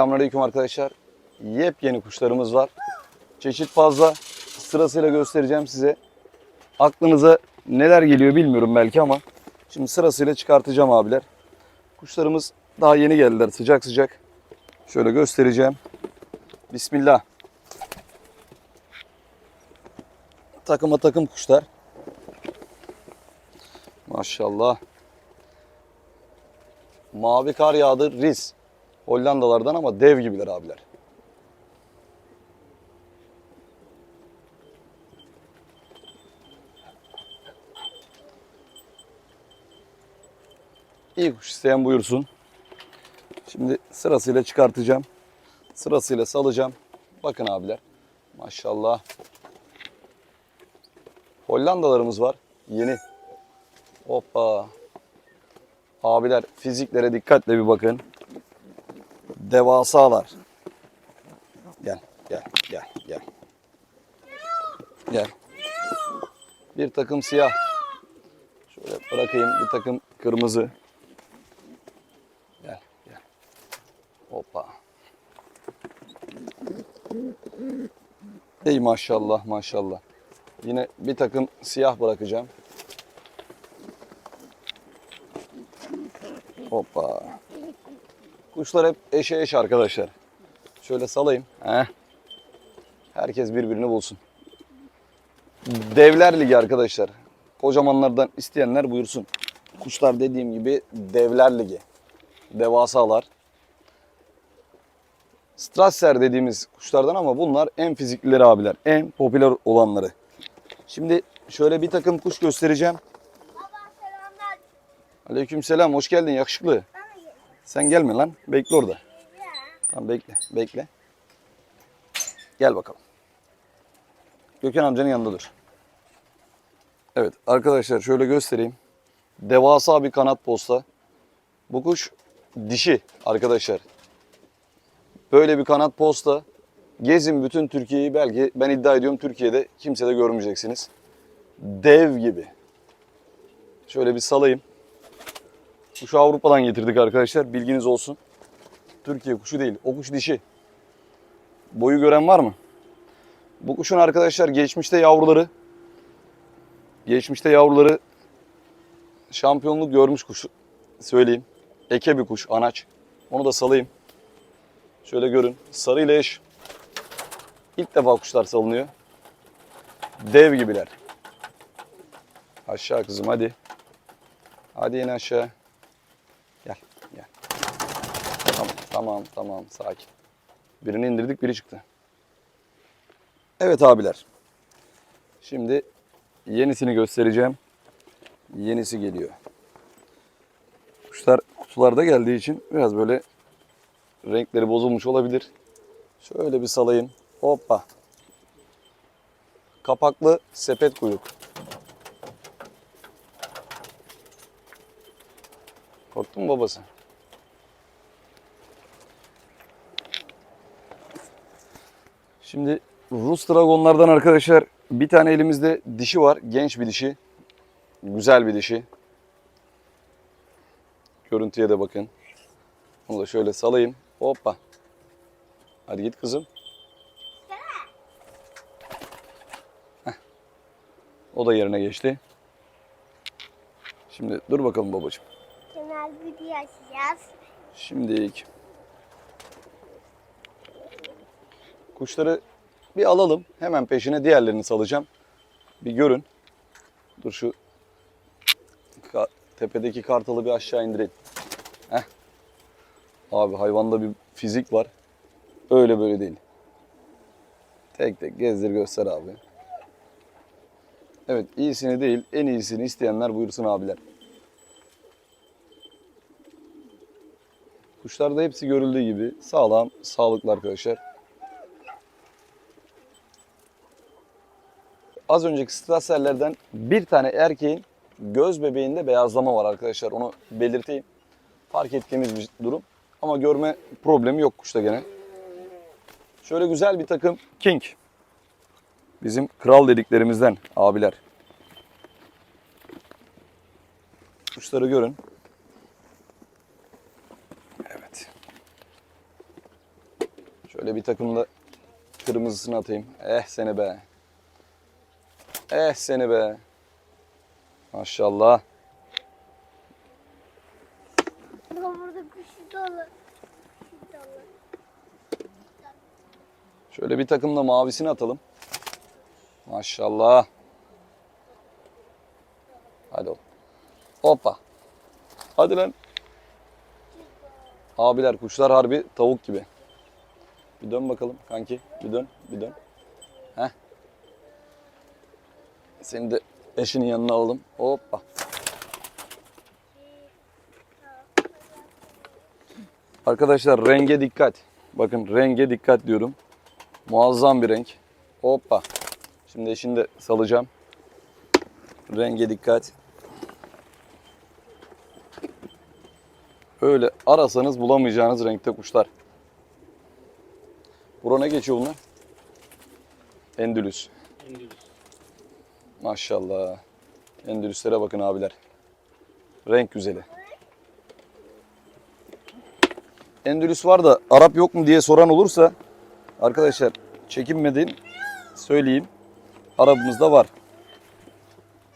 Selamünaleyküm arkadaşlar. Yepyeni kuşlarımız var. Çeşit fazla. Sırasıyla göstereceğim size. Aklınıza neler geliyor bilmiyorum belki ama şimdi sırasıyla çıkartacağım abiler. Kuşlarımız daha yeni geldiler sıcak sıcak. Şöyle göstereceğim. Bismillah. Takıma takım kuşlar. Maşallah. Mavi kar yağdı Riz. Hollandalardan ama dev gibiler abiler. İyi kuş isteyen buyursun. Şimdi sırasıyla çıkartacağım. Sırasıyla salacağım. Bakın abiler. Maşallah. Hollandalarımız var. Yeni. Hoppa. Abiler fiziklere dikkatle bir bakın. Devasalar. Gel, gel, gel, gel. Gel. Bir takım siyah. Şöyle bırakayım bir takım kırmızı. Gel, gel. Hoppa. Ey maşallah maşallah. Yine bir takım siyah bırakacağım. Hoppa. Kuşlar hep eşe eş arkadaşlar. Şöyle salayım. Heh. Herkes birbirini bulsun. Devler Ligi arkadaşlar. Kocamanlardan isteyenler buyursun. Kuşlar dediğim gibi Devler Ligi. Devasalar. Strasser dediğimiz kuşlardan ama bunlar en fiziklileri abiler. En popüler olanları. Şimdi şöyle bir takım kuş göstereceğim. Baba selamlar. Aleykümselam hoş geldin yakışıklı. Sen gelme lan. Bekle orada. Tamam bekle. Bekle. Gel bakalım. Gökhan amcanın yanında dur. Evet arkadaşlar şöyle göstereyim. Devasa bir kanat posta. Bu kuş dişi arkadaşlar. Böyle bir kanat posta. Gezin bütün Türkiye'yi belki ben iddia ediyorum Türkiye'de kimse de görmeyeceksiniz. Dev gibi. Şöyle bir salayım. Kuşu Avrupa'dan getirdik arkadaşlar. Bilginiz olsun. Türkiye kuşu değil. O kuş dişi. Boyu gören var mı? Bu kuşun arkadaşlar geçmişte yavruları geçmişte yavruları şampiyonluk görmüş kuş söyleyeyim. Eke bir kuş, anaç. Onu da salayım. Şöyle görün. Sarı ile eş. İlk defa kuşlar salınıyor. Dev gibiler. Aşağı kızım hadi. Hadi in aşağı. Gel, gel. Tamam, tamam. Sakin. Birini indirdik, biri çıktı. Evet abiler. Şimdi yenisini göstereceğim. Yenisi geliyor. Kuşlar kutularda geldiği için biraz böyle renkleri bozulmuş olabilir. Şöyle bir salayım. Hoppa. Kapaklı sepet kuyruk. Korktun mu babası? Şimdi Rus Dragonlardan arkadaşlar bir tane elimizde dişi var. Genç bir dişi. Güzel bir dişi. Görüntüye de bakın. Onu da şöyle salayım. Hoppa. Hadi git kızım. Heh. O da yerine geçti. Şimdi dur bakalım babacığım. Genel video açacağız. Şimdilik kuşları bir alalım. Hemen peşine diğerlerini salacağım. Bir görün. Dur şu tepedeki kartalı bir aşağı indireyim. Heh. Abi hayvanda bir fizik var. Öyle böyle değil. Tek tek gezdir göster abi. Evet iyisini değil en iyisini isteyenler buyursun abiler. Kuşlarda hepsi görüldüğü gibi sağlam, sağlıklı arkadaşlar. Az önceki straserlerden bir tane erkeğin göz bebeğinde beyazlama var arkadaşlar. Onu belirteyim. Fark ettiğimiz bir durum. Ama görme problemi yok kuşta gene. Şöyle güzel bir takım King. Bizim kral dediklerimizden abiler. Kuşları görün. Evet. Şöyle bir takım da kırmızısını atayım. Eh seni be. Eh seni be. Maşallah. Burada dolu. Kuşu dolu. Şöyle bir takım da mavisini atalım. Maşallah. Hadi oğlum. Hoppa. Hadi lan. Abiler kuşlar harbi tavuk gibi. Bir dön bakalım kanki. Bir dön. Bir dön. Heh. Seni de eşinin yanına alalım. Hoppa. Arkadaşlar renge dikkat. Bakın renge dikkat diyorum. Muazzam bir renk. Hoppa. Şimdi eşini de salacağım. Renge dikkat. Öyle arasanız bulamayacağınız renkte kuşlar. Bura ne geçiyor bunlar? Endülüs. Maşallah. Endülüslere bakın abiler. Renk güzeli. Endülüs var da Arap yok mu diye soran olursa arkadaşlar çekinmedin söyleyeyim. Arabımız da var.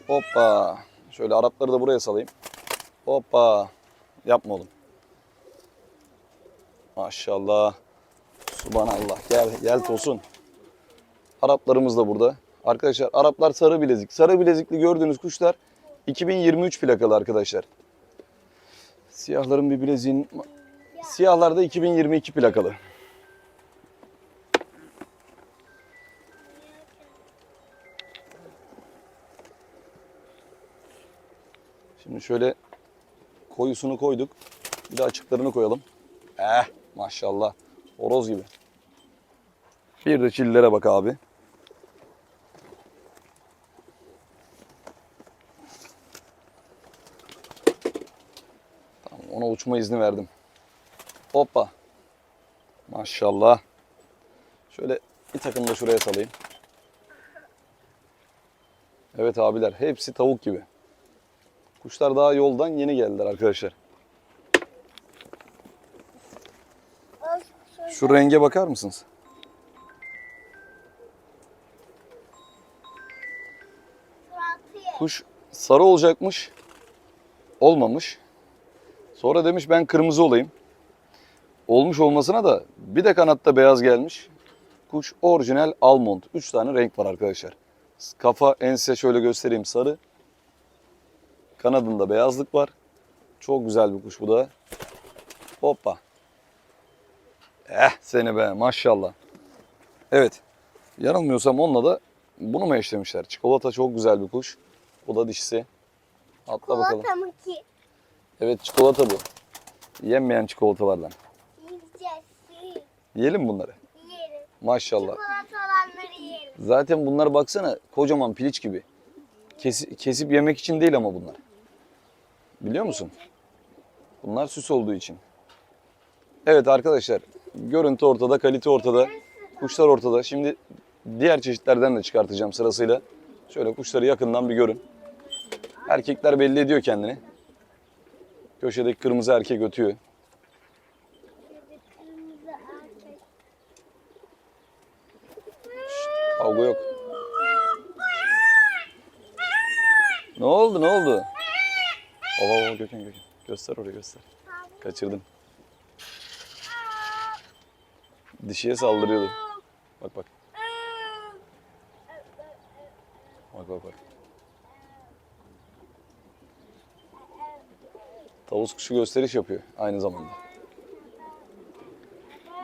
Hoppa. Şöyle Arapları da buraya salayım. Hoppa. Yapma oğlum. Maşallah. Subhanallah. Gel gel Tosun. Araplarımız da burada. Arkadaşlar Araplar sarı bilezik. Sarı bilezikli gördüğünüz kuşlar 2023 plakalı arkadaşlar. Siyahların bir bileziğin Siyahlar da 2022 plakalı. Şimdi şöyle koyusunu koyduk. Bir de açıklarını koyalım. Eh maşallah. Horoz gibi. Bir de çillere bak abi. Ona uçma izni verdim. Hoppa. Maşallah. Şöyle bir takım da şuraya salayım. Evet abiler hepsi tavuk gibi. Kuşlar daha yoldan yeni geldiler arkadaşlar. Şu renge bakar mısınız? Kuş sarı olacakmış. Olmamış. Sonra demiş ben kırmızı olayım. Olmuş olmasına da bir de kanatta beyaz gelmiş. Kuş orijinal almond. 3 tane renk var arkadaşlar. Kafa ense şöyle göstereyim sarı. Kanadında beyazlık var. Çok güzel bir kuş bu da. Hoppa. Eh seni be maşallah. Evet. Yanılmıyorsam onunla da bunu mu eşlemişler? Çikolata çok güzel bir kuş. Bu da dişisi. Atla bakalım. Çikolata mı ki? Evet çikolata bu. Yenmeyen çikolatalardan. Yiyeceğiz. Yiyelim bunları. Yiyelim. Maşallah. Çikolata olanları yiyelim. Zaten bunlar baksana kocaman piliç gibi. Kesi- kesip yemek için değil ama bunlar. Biliyor musun? Bunlar süs olduğu için. Evet arkadaşlar. Görüntü ortada, kalite ortada. Kuşlar ortada. Şimdi diğer çeşitlerden de çıkartacağım sırasıyla. Şöyle kuşları yakından bir görün. Erkekler belli ediyor kendini. Köşedeki kırmızı erkek ötüyor. Kavga yok. Ne oldu ne oldu? Baba baba Gökhan Gökhan. Göster oraya göster. Kaçırdın. Dişiye saldırıyordu. Bak bak. Bak bak bak. Tavus kuşu gösteriş yapıyor aynı zamanda.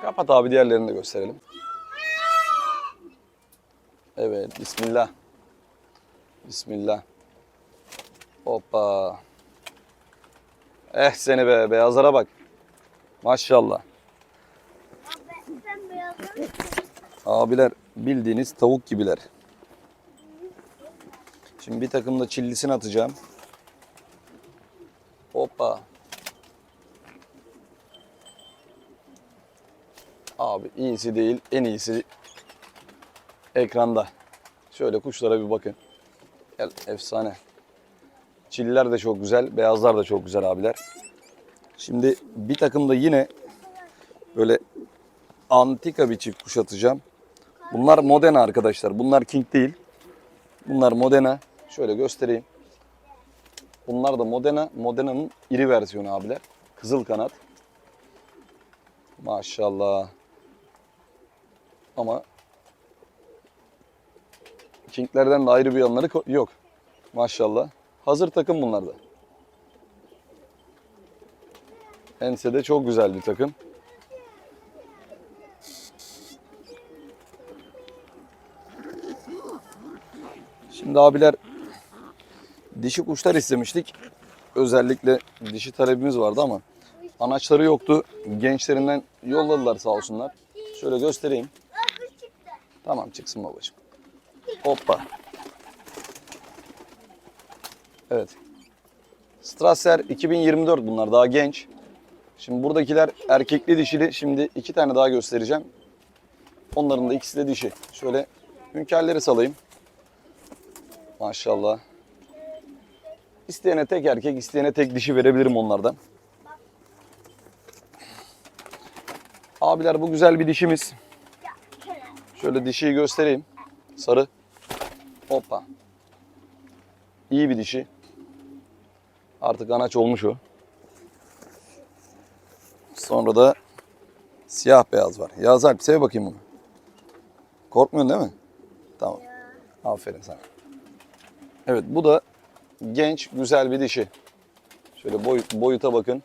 Kapat abi diğerlerini de gösterelim. Evet, bismillah. Bismillah. Hoppa. Eh seni be, beyazlara bak. Maşallah. Abiler bildiğiniz tavuk gibiler. Şimdi bir takım da çillisini atacağım. Hoppa. Abi iyisi değil, en iyisi ekranda. Şöyle kuşlara bir bakın. Gel, efsane. Çiller de çok güzel, beyazlar da çok güzel abiler. Şimdi bir takım da yine böyle antika bir çift kuş atacağım. Bunlar Modena arkadaşlar. Bunlar King değil. Bunlar Modena. Şöyle göstereyim. Bunlar da Modena. Modena'nın iri versiyonu abiler. Kızıl kanat. Maşallah. Ama King'lerden de ayrı bir yanları yok. Maşallah. Hazır takım bunlar da. Ense de çok güzel bir takım. Şimdi abiler dişi kuşlar istemiştik. Özellikle dişi talebimiz vardı ama anaçları yoktu. Gençlerinden yolladılar sağ olsunlar. Şöyle göstereyim. Tamam çıksın babacığım. Hoppa. Evet. Strasser 2024 bunlar daha genç. Şimdi buradakiler erkekli dişili. Şimdi iki tane daha göstereceğim. Onların da ikisi de dişi. Şöyle hünkârları salayım. Maşallah. İsteyene tek erkek, isteyene tek dişi verebilirim onlardan. Abiler bu güzel bir dişimiz. Şöyle dişiyi göstereyim. Sarı. Hoppa. İyi bir dişi. Artık anaç olmuş o. Sonra da siyah beyaz var. Yağız Alp sev bakayım bunu. Korkmuyorsun değil mi? Tamam. Aferin sana. Evet bu da genç güzel bir dişi. Şöyle boy, boyuta bakın.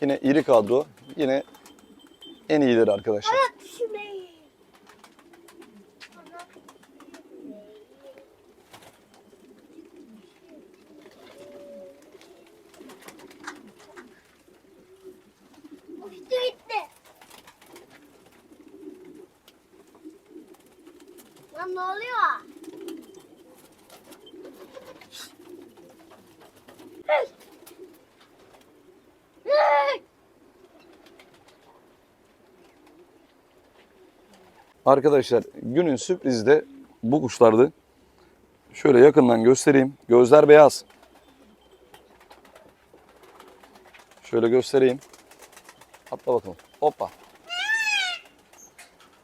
Yine iri kadro. Yine en iyileri arkadaşlar. Lan ne oluyor? Arkadaşlar günün sürprizi de bu kuşlardı. Şöyle yakından göstereyim. Gözler beyaz. Şöyle göstereyim. Atla bakalım. Hoppa.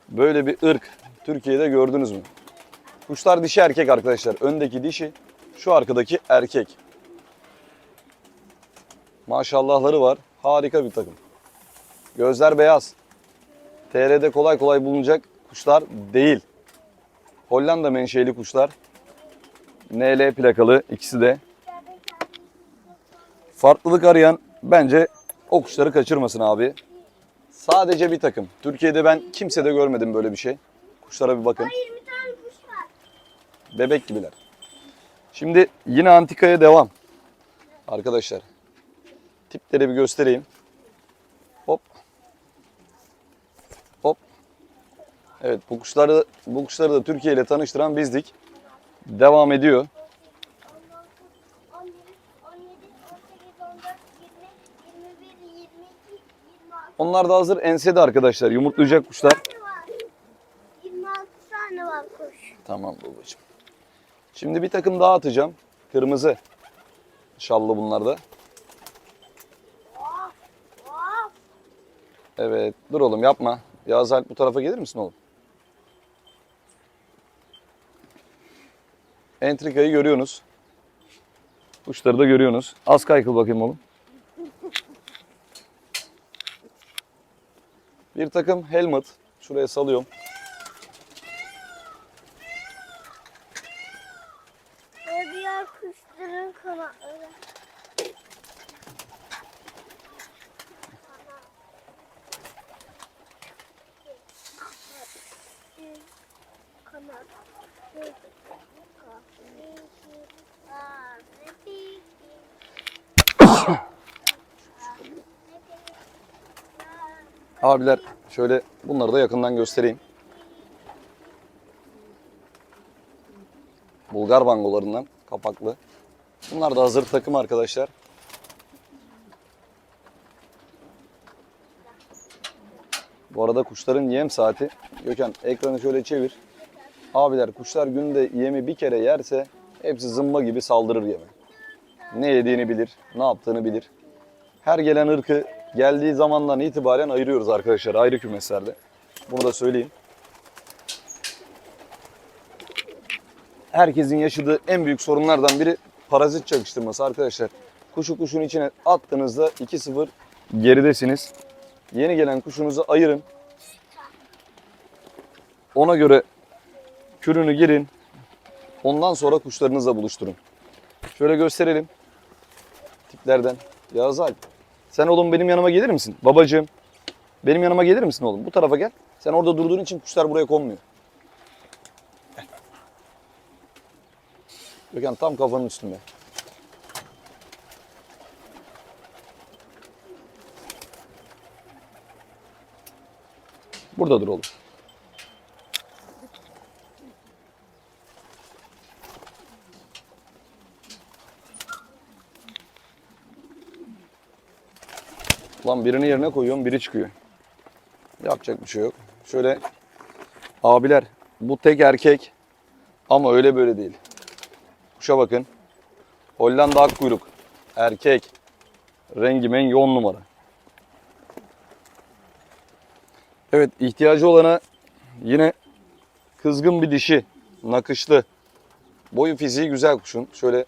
Böyle bir ırk Türkiye'de gördünüz mü? Kuşlar dişi erkek arkadaşlar. Öndeki dişi, şu arkadaki erkek. Maşallahları var. Harika bir takım. Gözler beyaz. TR'de kolay kolay bulunacak kuşlar değil. Hollanda menşeli kuşlar. NL plakalı ikisi de. Farklılık arayan bence o kuşları kaçırmasın abi. Sadece bir takım. Türkiye'de ben kimsede görmedim böyle bir şey. Kuşlara bir bakın. 20 tane kuş var. Bebek gibiler. Şimdi yine antikaya devam. Arkadaşlar. Tipleri bir göstereyim. Hop. Hop. Evet bu kuşları bu kuşları da Türkiye ile tanıştıran bizdik. Devam ediyor. 17, 17, 18, 14, 20, 21, 22, 26 Onlar da hazır ensede arkadaşlar. Yumurtlayacak kuşlar. Tane var. 26 tane var kuş. Tamam babacığım. Şimdi bir takım daha atacağım. Kırmızı. Şallı bunlar da. Evet. Dur oğlum yapma. Yağız Alp bu tarafa gelir misin oğlum? Entrikayı görüyorsunuz. Kuşları da görüyorsunuz. Az kaykıl bakayım oğlum. Bir takım helmet. Şuraya salıyorum. Diğer kuşların kanatları. Kanat. Abiler şöyle bunları da yakından göstereyim. Bulgar bangolarından kapaklı. Bunlar da hazır takım arkadaşlar. Bu arada kuşların yem saati. Gökhan ekranı şöyle çevir. Abiler kuşlar günde yemi bir kere yerse hepsi zımba gibi saldırır yeme. Ne yediğini bilir, ne yaptığını bilir. Her gelen ırkı geldiği zamandan itibaren ayırıyoruz arkadaşlar ayrı kümeslerde. Bunu da söyleyeyim. Herkesin yaşadığı en büyük sorunlardan biri parazit çakıştırması arkadaşlar. Kuşu kuşun içine attığınızda 2-0 geridesiniz. Yeni gelen kuşunuzu ayırın. Ona göre kürünü girin. Ondan sonra kuşlarınızla buluşturun. Şöyle gösterelim. Tiplerden. Yağız Alp. Sen oğlum benim yanıma gelir misin? Babacığım. Benim yanıma gelir misin oğlum? Bu tarafa gel. Sen orada durduğun için kuşlar buraya konmuyor. Gökhan tam kafanın üstünde. Burada dur oğlum. Lan birini yerine koyuyorum biri çıkıyor. Yapacak bir şey yok. Şöyle abiler bu tek erkek ama öyle böyle değil. Kuşa bakın. Hollanda ak kuyruk. Erkek. Rengi mengi on numara. Evet ihtiyacı olana yine kızgın bir dişi. Nakışlı. Boyu fiziği güzel kuşun. Şöyle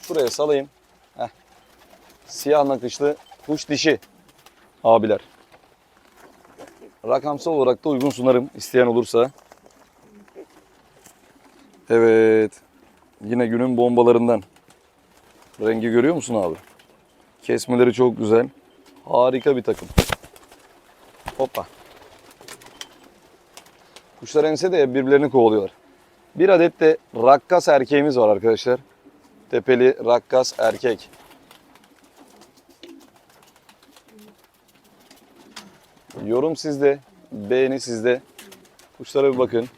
şuraya salayım. Heh. Siyah nakışlı kuş dişi abiler. Rakamsal olarak da uygun sunarım isteyen olursa. Evet. Yine günün bombalarından. Rengi görüyor musun abi? Kesmeleri çok güzel. Harika bir takım. Hoppa. Kuşlar ense de birbirlerini kovalıyorlar. Bir adet de rakkas erkeğimiz var arkadaşlar. Tepeli rakkas erkek. Yorum sizde, beğeni sizde. Kuşlara bir bakın.